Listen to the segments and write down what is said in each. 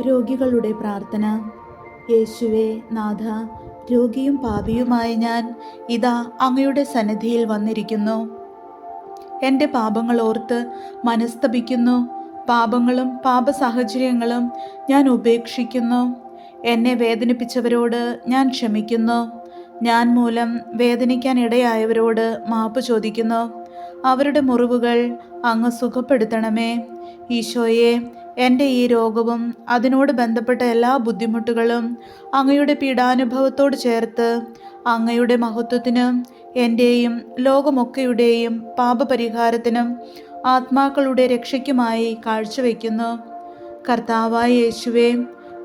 രോഗികളുടെ പ്രാർത്ഥന. യേശുവേ നാഥ രോഗിയും പാപിയുമായ ഞാൻ ഇതാ അങ്ങയുടെ സന്നിധിയിൽ വന്നിരിക്കുന്നു. എന്റെ പാപങ്ങൾ ഓർത്ത് മനസ്തപിക്കുന്നു. പാപങ്ങളും പാപ സാഹചര്യങ്ങളും ഞാൻ ഉപേക്ഷിക്കുന്നു. എന്നെ വേദനിപ്പിച്ചവരോട് ഞാൻ ക്ഷമിക്കുന്നു. ഞാൻ മൂലം വേദനിക്കാൻ ഇടയായവരോട് മാപ്പ് ചോദിക്കുന്നു. അവരുടെ മുറിവുകൾ അങ്ങ് സുഖപ്പെടുത്തണമേ. ഈശോയെ എന്റെ ഈ രോഗവും അതിനോട് ബന്ധപ്പെട്ട എല്ലാ ബുദ്ധിമുട്ടുകളും അങ്ങയുടെ പീഡാനുഭവത്തോട് ചേർത്ത് അങ്ങയുടെ മഹത്വത്തിന് എന്റെയും ലോകമൊക്കെയുടെയും പാപപരിഹാരത്തിനും ആത്മാക്കളുടെ രക്ഷയ്ക്കുമായി കാഴ്ചവെക്കുന്നു കർത്താവായ യേശുവേ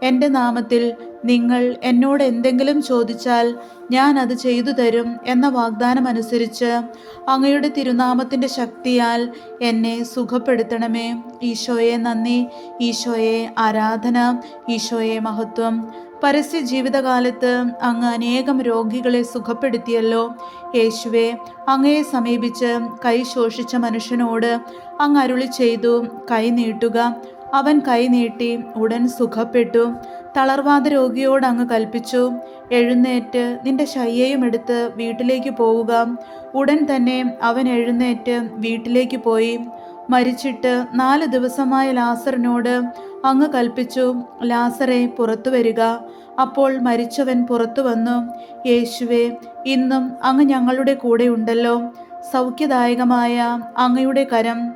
എന്റെ നാമത്തിൽ നിങ്ങൾ എന്നോട് എന്തെങ്കിലും ചോദിച്ചാൽ ഞാൻ അത് ചെയ്തു തരും എന്ന വാഗ്ദാനം അനുസരിച്ച് അങ്ങയുടെ തിരുനാമത്തിന്റെ ശക്തിയാൽ എന്നെ സുഖപ്പെടുത്തണമേ. ഈശോയെ നന്ദി. ഈശോയെ ആരാധന. ഈശോയെ മഹത്വം. പരസ്യ ജീവിതകാലത്ത് അങ്ങ് അനേകം രോഗികളെ സുഖപ്പെടുത്തിയല്ലോ. യേശുവെ അങ്ങയെ സമീപിച്ച് കൈ ശോഷിച്ച മനുഷ്യനോട് അങ്ങ് അരുളി ചെയ്തു കൈ നീട്ടുക. അവൻ കൈനീട്ടി ഉടൻ സുഖപ്പെട്ടു. തളർവാദ രോഗിയോട് അങ്ങ് കൽപ്പിച്ചു എഴുന്നേറ്റ് നിന്റെ ശയ്യയും എടുത്ത് വീട്ടിലേക്ക് പോവുക. ഉടൻ തന്നെ അവൻ എഴുന്നേറ്റ് വീട്ടിലേക്ക് പോയി. മരിച്ചിട്ട് നാല് ദിവസമായ ലാസറിനോട് അങ്ങ് കൽപ്പിച്ചു ലാസറെ പുറത്തു വരിക. അപ്പോൾ മരിച്ചവൻ പുറത്തു വന്നു യേശുവെ ഇന്നും അങ്ങ് ഞങ്ങളുടെ കൂടെ ഉണ്ടല്ലോ. സൗഖ്യദായകമായ അങ്ങയുടെ കരം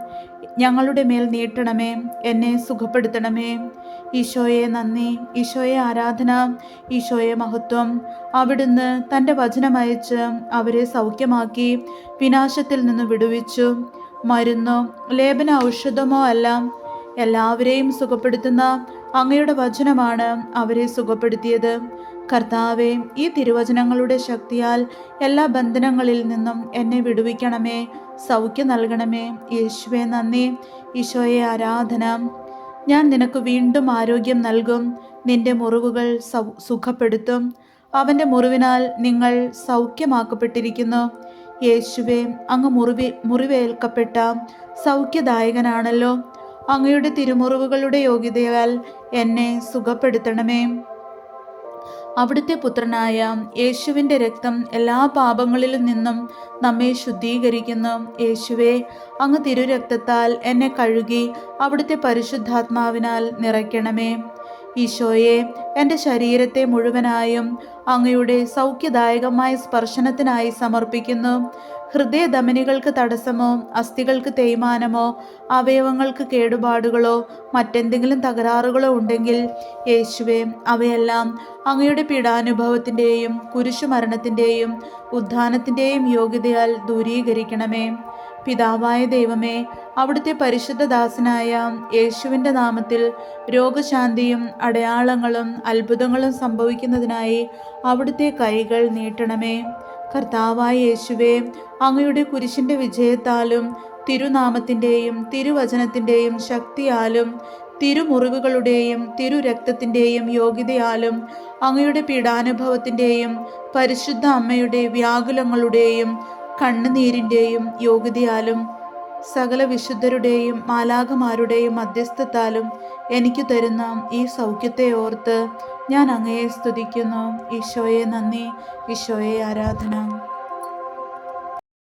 ഞങ്ങളുടെ മേൽ നീട്ടണമേ. എന്നെ സുഖപ്പെടുത്തണമേ. ഈശോയെ നന്ദി. ഈശോയെ ആരാധന. ഈശോയെ മഹത്വം. അവിടുന്ന് തന്റെ വചനമയച്ച് അവരെ സൗഖ്യമാക്കി വിനാശത്തിൽ നിന്ന് വിടുവിച്ചു. മരുന്നോ ലേപന ഔഷധമോ അല്ല. എല്ലാവരെയും സുഖപ്പെടുത്തുന്ന അങ്ങയുടെ വചനമാണ് അവരെ സുഖപ്പെടുത്തിയത്. കർത്താവെ ഈ തിരുവചനങ്ങളുടെ ശക്തിയാൽ എല്ലാ ബന്ധനങ്ങളിൽ നിന്നും എന്നെ വിടുവിക്കണമേ. സൗഖ്യം നൽകണമേ. യേശുവെ നന്ദി. ഈശോയെ ആരാധന. ഞാൻ നിനക്ക് വീണ്ടും ആരോഗ്യം നൽകും. നിന്റെ മുറിവുകൾ സുഖപ്പെടുത്തും. അവന്റെ മുറിവിനാൽ നിങ്ങൾ സൗഖ്യമാക്കപ്പെട്ടിരിക്കുന്നു. യേശുവെ അങ്ങ് മുറിവി മുറിവേൽക്കപ്പെട്ട സൗഖ്യദായകനാണല്ലോ. അങ്ങയുടെ തിരുമുറിവുകളുടെ യോഗ്യതയാൽ എന്നെ സുഖപ്പെടുത്തണമേ. അവിടുത്തെ പുത്രനായ യേശുവിന്റെ രക്തം എല്ലാ പാപങ്ങളിൽ നിന്നും നമ്മെ ശുദ്ധീകരിക്കുന്നു. യേശുവെ അങ്ങ് തിരുരക്തത്താൽ എന്നെ കഴുകി അവിടുത്തെ പരിശുദ്ധാത്മാവിനാൽ നിറയ്ക്കണമേ. ഈശോയെ എന്റെ ശരീരത്തെ മുഴുവനായും അങ്ങയുടെ സൗഖ്യദായകമായ സ്പർശനത്തിനായി സമർപ്പിക്കുന്നു. ഹൃദയധമനികൾക്ക് തടസ്സമോ അസ്ഥികൾക്ക് തേയ്മാനമോ അവയവങ്ങൾക്ക് കേടുപാടുകളോ മറ്റെന്തെങ്കിലും തകരാറുകളോ ഉണ്ടെങ്കിൽ യേശുവെ അവയെല്ലാം അങ്ങയുടെ പീഡാനുഭവത്തിന്റെയും കുരിശുമരണത്തിന്റെയും ഉദ്ധാനത്തിന്റെയും യോഗ്യതയാൽ ദൂരീകരിക്കണമേ. പിതാവായ ദൈവമേ അവിടുത്തെ പരിശുദ്ധദാസനായ യേശുവിന്റെ നാമത്തിൽ രോഗശാന്തിയും അടയാളങ്ങളും അത്ഭുതങ്ങളും സംഭവിക്കുന്നതിനായി അവിടുത്തെ കൈകൾ നീട്ടണമേ. കർത്താവായ യേശുവേ അങ്ങയുടെ കുരിശിന്റെ വിജയത്താലും തിരുനാമത്തിന്റെയും തിരുവചനത്തിന്റെയും ശക്തിയാലും തിരുമുറിവുകളുടെയും തിരുരക്തത്തിന്റെയും യോഗ്യതയാലും അങ്ങയുടെ പീഡാനുഭവത്തിന്റെയും പരിശുദ്ധ അമ്മയുടെ വ്യാകുലങ്ങളുടെയും കണ്ണുനീരിന്റെയും യോഗ്യതയാലും സകല വിശുദ്ധരുടെയും മാലാകമാരുടെയും മധ്യസ്ഥത്താലും എനിക്ക് തരുന്ന ഈ സൗഖ്യത്തെ ഓർത്ത് ഞാൻ അങ്ങയെ സ്തുതിക്കുന്നു. ഈശോയെ നന്ദി. ഈശോയെ ആരാധന.